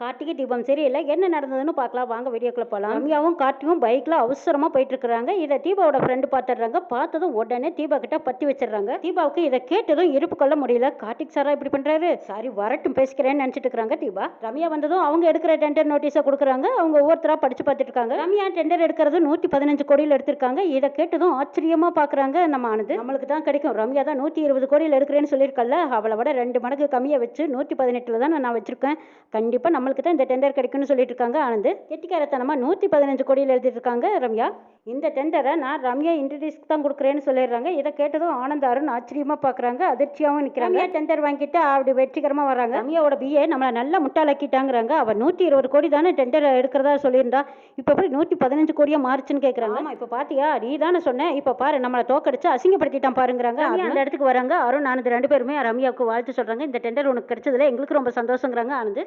கார்த்திகை தீபம் சரியில்லை. என்ன நடந்ததுன்னு பார்க்கலாம். வாங்க வீடியோக்குள்ள போகலாம் ரம்யாவும் கார்த்தியும் பைக்கில் அவசரமாக போயிட்டு இருக்கிறாங்க இதை தீபாவோட ஃப்ரெண்டு பார்த்துடுறாங்க. பார்த்ததும் உடனே தீபா கிட்ட பற்றி வச்சிடுறாங்க. தீபாவுக்கு இதை கேட்டதும் இருப்பு கொள்ள முடியல. கார்த்திக் சாரா இப்படி பண்ணுறாரு சாரி வரட்டும் பேசிக்கிறேன்னு நினச்சிட்டு இருக்கிறாங்க தீபா. ரம்யா வந்ததும் அவங்க எடுக்கிற டெண்டர் நோட்டீஸை கொடுக்குறாங்க. அவங்க ஒவ்வொருத்தராக படிச்சு பார்த்துட்டு இருக்காங்க ரம்யா டெண்டர் எடுக்கிறது நூற்றி பதினஞ்சு கோடியில் எடுத்திருக்காங்க. இதை கேட்டதும் ஆச்சரியமாக பார்க்குறாங்க நம்ம ஆனது நம்மளுக்கு தான் கிடைக்கும். ரம்யா தான் நூற்றி இருபது கோடியில் எடுக்கிறேன்னு சொல்லியிருக்கல அவளை விட ரெண்டு மடங்கு கம்மியாக வச்சு நூற்றி பதினெட்டில் தான் நான் வச்சிருக்கேன். கண்டிப்பாக நம்மளுக்கு தான் இந்த டெண்டர் கிடைக்கும்னு சொல்லிட்டு இருக்காங்க ஆனந்த் கெட்டிக்காரத்தனமாக நூற்றி பதினஞ்சு கோடியில் எழுதிட்டு ரம்யா. இந்த டெண்டரை நான் ரம்யா இன்ட்ரடியூஸ்க்கு தான் கொடுக்குறேன்னு சொல்லிடுறாங்க. இதை கேட்டதும் ஆனந்த் அருண் ஆச்சரியமாக பார்க்குறாங்க அதிர்ச்சியாகவும் நிற்கிறாங்க டெண்டர் வாங்கிட்டு அப்படி வெற்றிகரமாக வராங்க ரம்யாவோட பிஏ நம்மளை நல்லா முட்டாளாக்கிட்டாங்கிறாங்க. அவள் நூற்றி இருபது கோடி தானே டெண்டர் எடுக்கிறதா சொல்லியிருந்தா. இப்போ எப்படி நூற்றி பதினஞ்சு கோடியாக மாறுச்சுன்னு கேட்குறாங்க ஆமாம் இப்போ பார்த்தியா நீ தானே சொன்னேன் இப்போ பாரு நம்மளை தோக்கடிச்சு அசிங்கப்படுத்திட்டான் பாருங்கிறாங்க. அந்த இடத்துக்கு வராங்க. அருண் ஆனந்த் ரெண்டு பேருமே ரம்யாவுக்கு வாழ்த்து சொல்கிறாங்க இந்த டெண்டர் உனக்கு கிடைச்சதுல எங்களுக்கு ரொம்ப சந்தோஷங்கிறாங்க ஆனந்த்.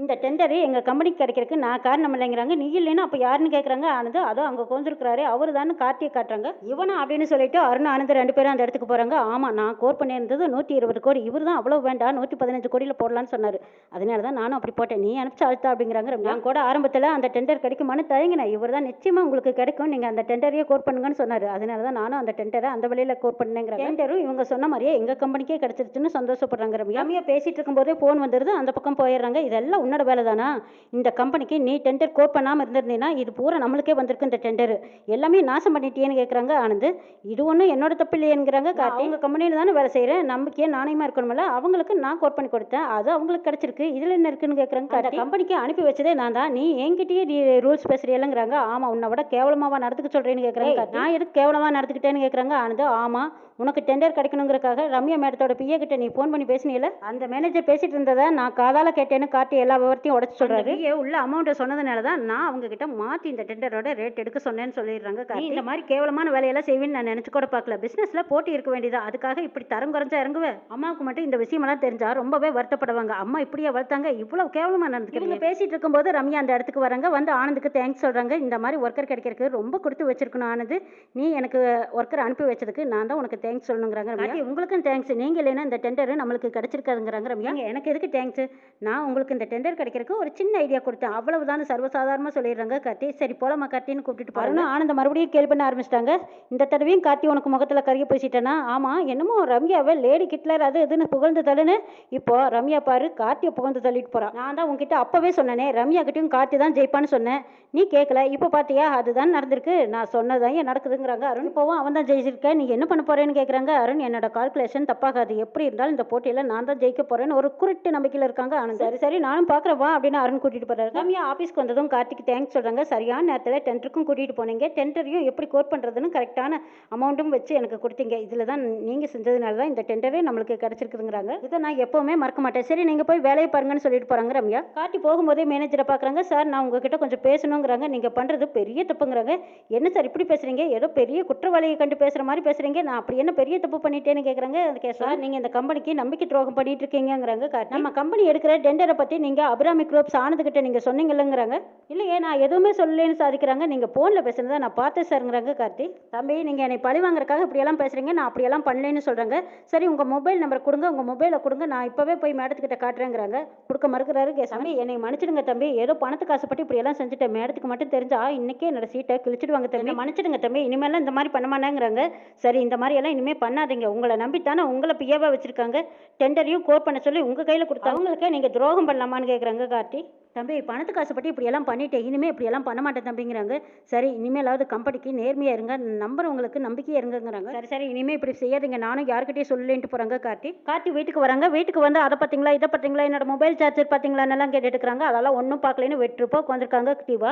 இந்த டெண்டரு எங்கள் கம்பெனிக்கு கிடைக்கிறதுக்கு நான் காரணம் இல்லைங்கிறாங்க. நீ இல்லைன்னா அப்போ யாருன்னு கேட்குறாங்க ஆனந்த். அதோ அங்கே கோந்திருக்கிறாரு அவர் தான் கார்த்தியை காட்டுறாங்க. இவனா அப்படின்னு சொல்லிட்டு அருண் ஆனந்த் ரெண்டு பேரும் அந்த இடத்துக்கு போகிறாங்க ஆமாம் நான் கோர் பண்ணியிருந்தது நூற்றி இருபது கோடி. இவர் தான் அவ்வளோ வேண்டாம். நூற்றி பதினஞ்சு கோடியில் போடலான்னு சொன்னார். அதனால தான் நானும் அப்படி போட்டேன். நீ அனுப்பிச்சு அழுத்தா அப்படிங்கிறாங்க நான் கூட ஆரம்பத்தில் அந்த டெண்டர் கிடைக்குமான்னு தயங்கினேன். இவர் தான் நிச்சயமாக உங்களுக்கு கிடைக்கும். நீங்கள் அந்த டெண்டரையே கோர் பண்ணுங்கன்னு சொன்னார். அதனால தான் நானும் அந்த டெண்டரை அந்த வழியில் கோர் பண்ணேங்கிறாங்க. டெண்டரும் இவங்க சொன்ன மாதிரியே எங்கள் கம்பெனிக்கே கிடைச்சிருச்சுன்னு சந்தோஷப்படுறாங்க ரம்யா. பேசிட்டு இருக்கும்போதே ஃபோன் வந்துடுது அந்த பக்கம் போயிடுறாங்க. இதெல்லாம் உன்னோட வேலை தானா இந்த கம்பெனிக்கு நீ டெண்டர் கோட் பண்ணாமல் இருந்திருந்தீங்கன்னா இது பூரா நம்மளுக்கே வந்திருக்கு இந்த டெண்டர் எல்லாமே நாசம் பண்ணிட்டியேன்னு கேட்குறாங்க ஆனந்த். இது ஒன்றும் என்னோட தப்பு இல்லையேங்கிறாங்க கார்த்தி உங்கள் கம்பெனியில் தானே வேலை செய்கிறேன் நம்பிக்கையே நாணயமாக இருக்கணும்ல. அவங்களுக்கு நான் கோட் பண்ணி கொடுத்தேன். அது அவங்களுக்கு கிடைச்சிருக்கு. இதில் என்ன இருக்குன்னு கேட்குறாங்க அந்த கம்பெனிக்கு அனுப்பி வச்சதே நான் தான். நீ என்கிட்டயே நீ ரூல்ஸ் பேசுறீங்களங்கிறாங்க ஆமாம் உன்னை விட கேவலமாவா நடந்துக்க சொல்கிறேன்னு கேட்குறாங்க நான் எதுக்கு கேவலமாக நடந்துக்கிட்டேன்னு கேட்குறாங்க ஆனந்த். ஆமாம் உனக்கு டெண்டர் கிடைக்கணுங்கிறக்காக ரம்யா மேடத்தோட பிஏ கிட்ட நீ ஃபோன் பண்ணி பேசினீல? அந்த மேனேஜர் பேசிட்டு இருந்ததை நான் காதால கேட்டேன்னு காட்டி எல்லா விவரத்தையும் உடச்சு சொல்றாரு. உள்ள அமௌண்ட்டை சொன்னதுனால தான் நான் அவங்க கிட்ட மாத்தி இந்த டெண்டரோட ரேட் எடுக்க சொன்னேன்னு சொல்லிடுறாங்க இந்த மாதிரி கேவலமான வேலையெல்லாம் செய்வேன்னு நான் நினைச்சு கூட பார்க்கல. பிசினஸ்ல போட்டி இருக்க வேண்டியதா? அதுக்காக இப்படி தரம் குறைஞ்சா இறங்குவேன் அம்மாவுக்கு மட்டும் இந்த விஷயமெல்லாம் தெரிஞ்சா ரொம்பவே வருத்தப்படுவாங்க. அம்மா இப்படியே வளர்த்தாங்க? இவ்வளவு கேவலமா நடந்துக்கிறீங்க. பேசிட்டு இருக்கும்போது ரம்யா அந்த இடத்துக்கு வராங்க. வந்து ஆனந்துக்கு தேங்க்ஸ் சொல்றாங்க. இந்த மாதிரி ஒர்க்கர் கிடைக்கிறதுக்கு ரொம்ப கொடுத்து வச்சிருக்கணும் ஆனது நீ எனக்கு ஒர்க்கர் அனுப்பி வச்சதுக்கு நான் தான் உனக்கு தேங்க்ஸ் சொல்லணுங்கிறாங்க ரம்யா. உங்களுக்கும் தேங்க்ஸ் நீங்க இல்லைன்னா இந்த டெண்டர் நம்மளுக்கு கிடைச்சிருக்காதுங்கிறாங்க ரம்யா. எனக்கு எதுக்கு தேங்க்ஸ் நான் உங்களுக்கு இந்த டெண்டர் கிடைக்கிறதுக்கு ஒரு சின்ன ஐடியா கொடுத்தேன். அவ்வளவுதான் சர்வசாதாரணமாக சொல்லிடுறாங்க கார்த்தி. சரி போலமா கார்த்தின்னு கூப்பிட்டு பாருங்க ஆனந்த மறுபடியும் கேள்வி பண்ண ஆரம்பிச்சிட்டாங்க. இந்த தடவையும் கார்த்தி உனக்கு முகத்தில் கருகி பூசிட்டேனா ஆமாம் என்னமோ ரம்யாவை லேடி கிட்லர் அது இதுன்னு புகழ்ந்து தள்ளுன்னு இப்போ ரம்யா பாரு கார்த்தியை புகழ்ந்து தள்ளிட்டு போறான் நான் தான் உங்ககிட்ட அப்பவே சொன்னேனே ரம்யா கிட்டயும் கார்த்தி தான் ஜெயிப்பான்னு சொன்னேன். நீ கேட்கல இப்போ பார்த்தியா அதுதான் நடந்திருக்கு. நான் சொன்னதான் நடக்குதுங்கிறாங்க அருண். இப்போவும் அவன் தான் ஜெயிச்சிருக்க. நீ என்ன பண்ண போறேன்னு கேட்குறாங்க அருண். என்னோட கால்குலேஷன் தப்பாகாது. எப்படி இருந்தாலும் இந்த போட்டியில் நான் தான் ஜெயிக்க போறேன்னு ஒரு குருட்டு நம்பிக்கையில் இருக்காங்க ஆனந்த். சரி சரி நானும் பார்க்குறேன் வா அப்படின்னு அருண் கூட்டிகிட்டு போகிறாரு ரம்யா ஆஃபீஸ்க்கு வந்ததும் கார்த்திக் தேங்க்ஸ் சொல்கிறாங்க சரியான நேரத்தில் டென்டருக்கும் கூட்டிகிட்டு போனீங்க. டெண்டரையும் எப்படி கோட் பண்ணுறதுன்னு கரெக்டான அமௌண்ட்டும் வச்சு எனக்கு கொடுத்தீங்க. இதில் தான் நீங்கள் செஞ்சதுனால தான் இந்த டெண்டரே நம்மளுக்கு கிடச்சிருக்குதுங்கிறாங்க. இதை நான் எப்போவுமே மறக்க மாட்டேன். சரி நீங்கள் போய் வேலையை பாருங்கன்னு சொல்லிட்டு போகிறாங்க ரம்யா. காட்டி போகும்போதே மேனேஜரை பார்க்குறாங்க சார் நான் உங்ககிட்ட கொஞ்சம் பேசணுங்கிறாங்க. நீங்கள் பண்ணுறது பெரிய தப்புங்கிறாங்க. என்ன சார் இப்படி பேசுகிறீங்க ஏதோ பெரிய குற்றவாளியை கண்டு பேசுகிற மாதிரி பேசுகிறீங்க நான் அப்படி என்ன பெரிய தப்பு பண்ணிட்டேன்னு கேட்குறாங்க அதுக்கு சார் நீங்கள் இந்த கம்பெனிக்கு நம்பிக்கை துரோகம் பண்ணிட்டு இருக்கீங்கங்கிறாங்க நம்ம கம்பெனி எடுக்கிற டெண்டரை பற்றி நீங்கள் அபிராமி குரூப்ஸ் ஆனதுக்கிட்ட நீங்கள் சொன்னீங்கல்லங்கிறாங்க. இல்லையே நான் எதுவுமே சொல்லலைன்னு சாதிக்கிறாங்க. நீங்கள் ஃபோனில் பேசுனதை நான் பார்த்தேன் சார்ங்கிறாங்க கார்த்தி. தம்பி நீங்கள் என்னை பழி வாங்குறதுக்காக இப்படியெல்லாம் பேசுகிறீங்க நான் அப்படியெல்லாம் பண்ணலைன்னு சொல்கிறாங்க சரி உங்கள் மொபைல் நம்பர் கொடுங்க உங்கள் மொபைலை கொடுங்க நான் இப்போவே போய் மேடத்துக்கிட்ட காட்டுறேங்கிறாங்க. கொடுக்க மறுக்கிறாரு. தம்பி என்னை மன்னிச்சிடுங்க தம்பி. ஏதோ பணத்துக்கு காசுப்பட்டு இப்படியெல்லாம் செஞ்சுட்டேன் மேடத்துக்கு மட்டும் தெரிஞ்சா இன்னைக்கே என்னோட சீட்டை கிழிச்சிடுவாங்க தம்பி. மன்னிச்சிடுங்க தம்பி. இனிமேலாம் இந்த மாதிரி பண்ண மாட்டேங்கிறாங்க. சரி இந்த மாதிரி எல்லாம் இனிமேல் பண்ணாதீங்க. உங்களை நம்பித்தானே உங்களை பிஏவா வச்சிருக்காங்க. டெண்டரையும் கோர் பண்ண சொல்லி உங்கள் கையில் கொடுத்தா அவங்களுக்கே நீங்கள் துரோகம் பண்ணலாமான்னு கேட்குறாங்க கார்த்தி தம்பி பணத்துக்கு ஆசைப்பட்டு இப்படியெல்லாம் பண்ணிட்டேன் இனிமேல் இப்படியெல்லாம் பண்ண மாட்டேன் தம்பிங்கிறாங்க. சரி இனிமேலாவது கம்பெனிக்கு நேர்மையாக இருங்க நம்புறவங்களுக்கு நம்பிக்கையாக இருங்கங்கிறாங்க. சரி சரி இனிமேல் இப்படி செய்யாதீங்க. நானும் யாருக்கிட்டே சொல்லலேன்ட்டு போகிறாங்க கார்த்தி. கார்த்தி வீட்டுக்கு வராங்க. வீட்டுக்கு வந்து அதை பார்த்தீங்களா இதை பார்த்தீங்களா என்னோட மொபைல் சார்ஜர் பார்த்தீங்களான்னெல்லாம் கேட்டுட்டு கேட்டுக்கிறாங்க அதெல்லாம் ஒன்றும் பார்க்கலன்னு வெட்டுருப்பா உட்காந்துருக்காங்க தீபா.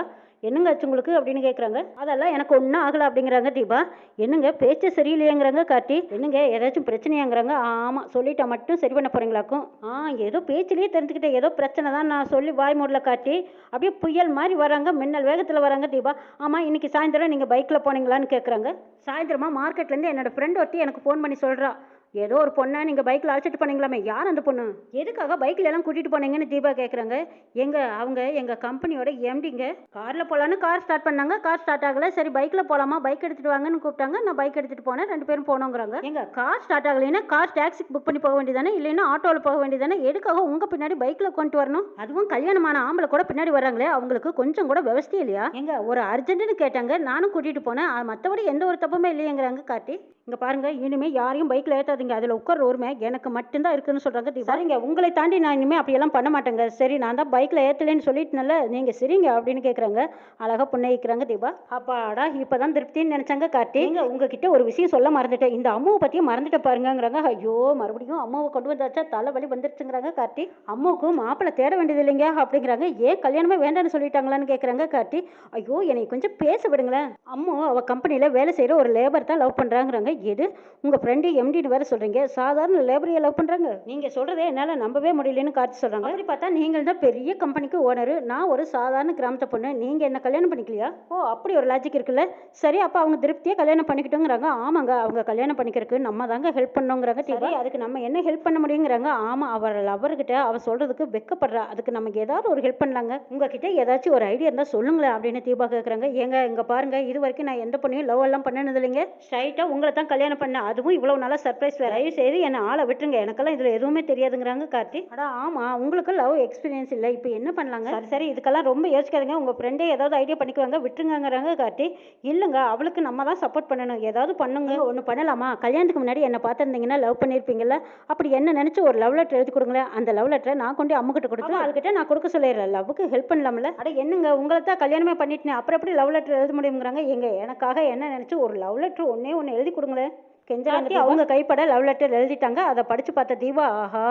என்னங்க ஆச்சு உங்களுக்கு அப்படின்னு கேட்குறாங்க அதெல்லாம் எனக்கு ஒன்றும் ஆகலை அப்படிங்கிறாங்க தீபா. என்னங்க பேச்சு சரியில்லையேங்கிறாங்க கார்த்தி. என்னங்க ஏதாச்சும் பிரச்சனையாங்கிறாங்க? ஆமாம் சொல்லிட்டா மட்டும் சரி பண்ண போகிறீங்களாக்கும் ஆ ஏதோ பேச்சிலேயே தெரிஞ்சுக்கிட்டேன். ஏதோ பிரச்சனை தான் நான் சொல்லி வாய் மூடல காட்டி அப்படியே புயல் மாதிரி வராங்க மின்னல் வேகத்தில் வராங்க தீபா. ஆமாம் இன்னைக்கு சாயந்தரம் நீங்கள் பைக்கில் போனீங்களான்னு கேட்குறாங்க சாயந்தரமா மார்க்கெட்லேருந்து என்னோட ஃப்ரெண்ட் ஒருத்தி எனக்கு ஃபோன் பண்ணி சொல்கிறா ஏதோ ஒரு பொண்ணை நீங்கள் பைக்கில் அழைச்சிட்டு போனீங்களாமே? யார் அந்த பொண்ணு? எதுக்காக பைக்கில் எல்லாம் கூட்டிகிட்டு போனீங்கன்னு தீபா கேட்குறாங்க எங்கள் அவங்க எங்கள் கம்பெனியோட எம்டிங்க காரில் போகலான்னு கார் ஸ்டார்ட் பண்ணாங்க. கார் ஸ்டார்ட் ஆகலை. சரி பைக்கில் போகலாமா பைக் எடுத்துகிட்டு வாங்கன்னு கூப்பிட்டாங்க. நான் பைக் எடுத்துகிட்டு போனேன். ரெண்டு பேரும் போனோங்கிறாங்க. எங்கள் கார் ஸ்டார்ட் ஆகலைன்னா கார் டாக்ஸிக்கு புக் பண்ணி போக வேண்டியதானே? இல்லைன்னா ஆட்டோவில் போக வேண்டியதானே? எதுக்காக உங்கள் பின்னாடி பைக்கில் கொண்டு வரணும்? அதுவும் கல்யாணமான ஆம்பளை கூட பின்னாடி வராங்களே அவங்களுக்கு கொஞ்சம் கூட விவசாயம் இல்லையா? எங்க ஒரு அர்ஜென்ட்னு கேட்டாங்க. நானும் கூட்டிகிட்டு போனேன். மற்றபடி எந்த ஒரு தப்புமே இல்லையேங்கிறாங்க காட்டி இங்க பாருங்க இனிமே யாரையும் பைக்ல ஏத்தாதீங்க. அதுல உட்கார உரிமை எனக்கு மட்டும்தான் இருக்குன்னு சொல்றாங்க. தீபா சரிங்க உங்களை தாண்டி நான் இனிமே அப்படியெல்லாம் பண்ண மாட்டேங்க. சரி நான் தான் பைக்ல ஏத்தலைன்னு சொல்லிட்டுனல நீங்க சரிங்க அப்படின்னு கேக்குறாங்க. அழகா புன்னகிக்கிறாங்க தீபா அப்பாடா இப்பதான் திருப்தின்னு நினைச்சாங்க கார்த்தி. இங்க உங்ககிட்ட ஒரு விஷயம் சொல்ல மறந்துட்டேன். இந்த அம்மாவை பத்தியும் மறந்துட்டு பாருங்கங்கிறாங்க. ஐயோ மறுபடியும் அம்மாவை கொண்டு வந்தாச்சா தலைவலி வந்துருச்சுங்கிறாங்க கார்த்தி. அம்மாவுக்கு மாப்பிள்ளை தேட வேண்டியது இல்லைங்க அப்படிங்கிறாங்க. ஏன் கல்யாணமே வேண்டாம்னு சொல்லிட்டாங்களான்னு கேக்குறாங்க கார்த்தி. ஐயோ என்னை கொஞ்சம் பேச விடுங்களேன். அம்மா அவ கம்பெனியில் வேலை செய்கிற ஒரு லேபர் தான் லவ் பண்ணுறாங்கிறாங்க எது? உங்கள் ஃப்ரெண்டு எம்டின்னு வேற சொல்கிறீங்க சாதாரண லேபரையை லவ் பண்ணுறாங்க நீங்கள் சொல்கிறதே என்னால் நம்பவே முடியலன்னு காட்டி சொல்கிறாங்க அப்படி பார்த்தா நீங்கள் தான் பெரிய கம்பெனிக்கு ஓனரு நான் ஒரு சாதாரண கிராமத்தை பொண்ணு. நீங்கள் என்ன கல்யாணம் பண்ணிக்கலையா? ஓ அப்படி ஒரு லாஜிக் இருக்குல்ல. சரி அப்போ அவங்க திருப்தியாக கல்யாணம் பண்ணிக்கிட்டோங்கிறாங்க. ஆமாங்க அவங்க கல்யாணம் பண்ணிக்கிறதுக்கு நம்ம தாங்க ஹெல்ப் பண்ணோங்கிறாங்க சரி. அதுக்கு நம்ம என்ன ஹெல்ப் பண்ண முடியுங்கிறாங்க? ஆமாம் அவர் லவர்கிட்ட அவ சொல்கிறதுக்கு வெக்கப்படுறா. அதுக்கு நமக்கு ஏதாவது ஒரு ஹெல்ப் பண்ணலாங்க. உங்ககிட்ட ஏதாச்சும் ஒரு ஐடியா இருந்தால் சொல்லுங்களேன் அப்படின்னு தீபா கேட்குறாங்க ஏங்க இங்கே பாருங்க. இது வரைக்கும் நான் எந்த பொண்ணையும் லவ் எல்லாம் பண்ணனது இல்லைங்க ஸ்ட்ரைட்டாக உங்களை தான் கல்யாணம் பண்ணேன் அதுவும் இவ்வளோ நாளாக சர்ப்ரைஸ் வேறு. செய்து என்னை ஆளை விட்டுருங்க. எனக்கெல்லாம் இதில் எதுவுமே தெரியாதுங்கிறாங்க கார்த்தி. அடா ஆமாம் உங்களுக்கு லவ் எக்ஸ்பீரியன்ஸ் இல்லை. இப்போ என்ன பண்ணலாங்க? சரி சரி. இதுக்கெல்லாம் ரொம்ப யோசிக்காதீங்க. உங்கள் ஃப்ரெண்டே ஏதாவது ஐடியா பண்ணிக்குவாங்க விட்டுருங்கங்கிறாங்க கார்த்தி. இல்லைங்க அவளுக்கு நம்ம தான் சப்போர்ட் பண்ணணும். ஏதாவது பண்ணுங்க. ஒன்று பண்ணலாமா? கல்யாணத்துக்கு முன்னாடி என்னை பார்த்துருந்தீங்கன்னா லவ் பண்ணியிருப்பீங்கல்ல அப்படி என்ன நினச்சி ஒரு லவ் லெட்டர் எழுதி கொடுங்களேன். அந்த லவ் லெட்டரை நான் கொண்டு அம்முக்கிட்ட கொடுத்து அதுக்கிட்ட நான் கொடுக்க சொல்லிடுறேன். லவ்வுக்கு ஹெல்ப் பண்ணலாம்ல? அட என்னங்க? உங்களை தான் கல்யாணமே பண்ணிட்டேன். அப்புறம் எப்படி லவ் லெட்டர் எழுத முடியுங்கிறாங்க? எங்க எனக்காக என்ன நினச்சி ஒரு லவ் லெட்டர் ஒன்றே ஒன்று எழுதி கொடுங்களேன் கெஞ்சாத்தி அவங்க கைப்பட லவ் லெட்டர் எழுதிட்டாங்க. அதை படித்து பார்த்த தீபா ஆஹா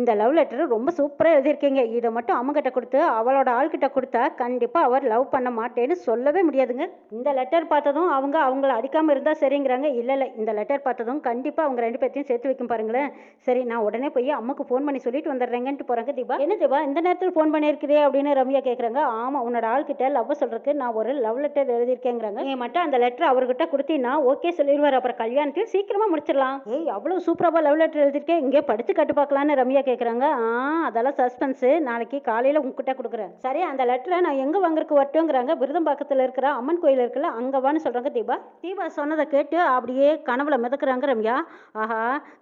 இந்த லவ் லெட்டர் ரொம்ப சூப்பராக எழுதியிருக்கீங்க. இதை மட்டும் அம்மகிட்ட கொடுத்து அவளோட ஆள்கிட்ட கொடுத்தா கண்டிப்பாக அவர் லவ் பண்ண மாட்டேன்னு சொல்லவே முடியாதுங்க. இந்த லெட்டர் பார்த்ததும் அவங்க அவங்கள அடிக்காமல் இருந்தால் சரிங்கிறாங்க. இல்லை இல்லை இந்த லெட்டர் பார்த்ததும் கண்டிப்பாக அவங்க ரெண்டு பேர்த்தையும் சேர்த்து வைக்கும் பாருங்களேன். சரி நான் உடனே போய் அம்மாக்கு ஃபோன் பண்ணி சொல்லிட்டு வந்துடுறேங்கன்ட்டு போகிறாங்க தீபா. என்ன தீபா இந்த நேரத்தில் ஃபோன் பண்ணியிருக்கிறே அப்படின்னு ரம்யா கேட்குறாங்க ஆமாம் உன்னோட ஆள்கிட்ட லவ் சொல்கிறதுக்கு நான் ஒரு லவ் லெட்டர் எழுதியிருக்கேங்கிறாங்க. நீ மட்டும் அந்த லெட்டர் அவர்கிட்ட கொடுத்தீங்கன்னா ஓகே சொல்லிடுவார் அப்புறம் கல்யாணத்தையும் சீக்கிரமா முடிச்சிடலாம். ஏய் அவ்வளோ சூப்பராக லவ் லெட்டர் எழுதிருக்கேன் இங்கே படிச்சு கட்டு பார்க்கலான்னு ரம்யா கேட்குறாங்க ஆ அதெல்லாம் சஸ்பென்ஸு நாளைக்கு காலையில் உங்ககிட்ட கொடுக்குறேன். சரி அந்த லெட்டரை நான் எங்கே வாங்குறதுக்கு வரட்டுங்கிறாங்க விருதம்பாக்கத்தில் இருக்கிற அம்மன் கோயில் இருக்குல்ல அங்கே வான்னு சொல்கிறாங்க தீபா. தீபா சொன்னதை கேட்டு அப்படியே கனவுல மிதக்குறாங்க ரம்யா. ஆஹா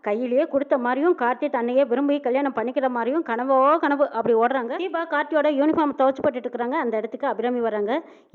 கையிலேயே கொடுத்த மாதிரியும் கார்த்தி தன்னையே விரும்பி கல்யாணம் பண்ணிக்கிற மாதிரியும் கனவோ கனவு அப்படி ஓடுறாங்க. தீபா கார்த்தியோட யூனிஃபார்ம் துவச்சு போட்டுட்டு இருக்கிறாங்க. அந்த இடத்துக்கு அபிராமி வராங்க.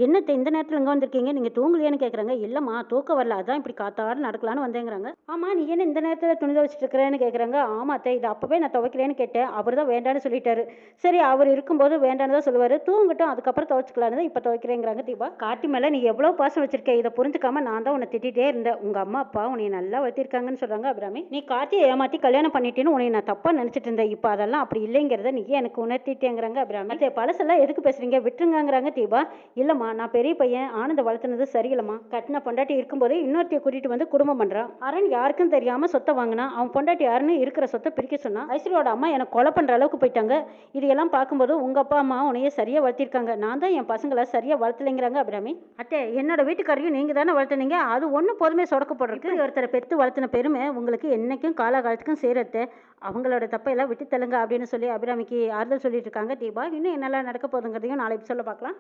என்னத்தை இந்த நேரத்தில் இங்கே வந்திருக்கீங்க? நீங்கள் தூங்கலையான்னு கேட்குறாங்க இல்லைம்மா தூக்க வரல. அதான் இப்படி காத்தாறு நடக்கலான்னு வந்தேங்கிறாங்க. ஆமா நீ என்ன இந்த நேரத்தில் துணி துவைச்சிட்டு இருக்கிறேன்னு கேட்குறாங்க ஆமாம் அத்தை இது அப்பவே நான் துவைக்கிறேன்னு கேட்டேன். அவர் தான் வேண்டான்னு சொல்லிட்டாரு. சரி அவர் இருக்கும்போது வேண்டான்னு தான் சொல்லுவார். தூங்கட்டும் அதுக்கப்புறம் துவைச்சிக்கலான்னு தான் இப்போ துவைக்கிறேங்கிறாங்க தீபா. காட்டி மேலே நீ எவ்வளோ பாசம் வச்சிருக்க? இதை புரிஞ்சுக்காம நான் தான் உன்னை திட்டிகிட்டே இருந்தேன். உங்கள் அம்மா அப்பா உன்னை நல்லா வளர்த்திருக்காங்கன்னு சொல்கிறாங்க அபிராமி. நீ கார்த்தியை ஏமாற்றி கல்யாணம் பண்ணிட்டேன்னு உன்னை நான் தப்பாக நினச்சிட்டு இருந்தேன். இப்போ அதெல்லாம் அப்படி இல்லைங்கிறத நீ எனக்கு உணர்த்திட்டேங்கிறாங்க அபிராமி. சரி பழசெல்லாம் எதுக்கு பேசுகிறீங்க விட்டுருங்கிறாங்க தீபா. இல்லைம்மா நான் பெரிய பையன் ஆனந்த வளர்த்துனது சரியில்லைம்மா. கட்டின பொண்டாட்டி இருக்கும்போது இன்னொருத்தைய கூட்டிகிட்டு வந்து குடும்பம் பண்ணுறான் அரண் யாருக்கும் தெரியாம சொத்தை வாங்கினா அவன் பொண்டாட்டி யாருன்னு இருக்கிற சொத்தை பிரிக்க சொன்னான் ஐஸ்வரியோட அம்மா எனக்கு கொலை பண்ற அளவுக்கு போயிட்டாங்க. இதையெல்லாம் பார்க்கும்போது உங்க அப்பா அம்மா உன்னைய சரியா வளர்த்திருக்காங்க. நான் தான் என் பசங்களை சரியா வளர்த்தலைங்கிறாங்க அபிராமி. அத்தை என்னோட வீட்டுக்காரையும் நீங்க தானே வளர்த்துனீங்க? அது ஒண்ணு போதுமே சொடக்கப்படுறதுக்கு. ஒருத்தரை பெத்து வளர்த்தின பெருமை உங்களுக்கு என்னைக்கும் காலகாலத்துக்கும் சேரத்தை அவங்களோட தப்பையெல்லாம் விட்டு தள்ளுங்க அப்படின்னு சொல்லி அபிராமிக்கு ஆறுதல் சொல்லிட்டு இருக்காங்க. தீபா இன்னும் என்னெல்லாம் நடக்க போகுதுங்கிறதையும் நாளை சொல்ல பார்க்கலாம்.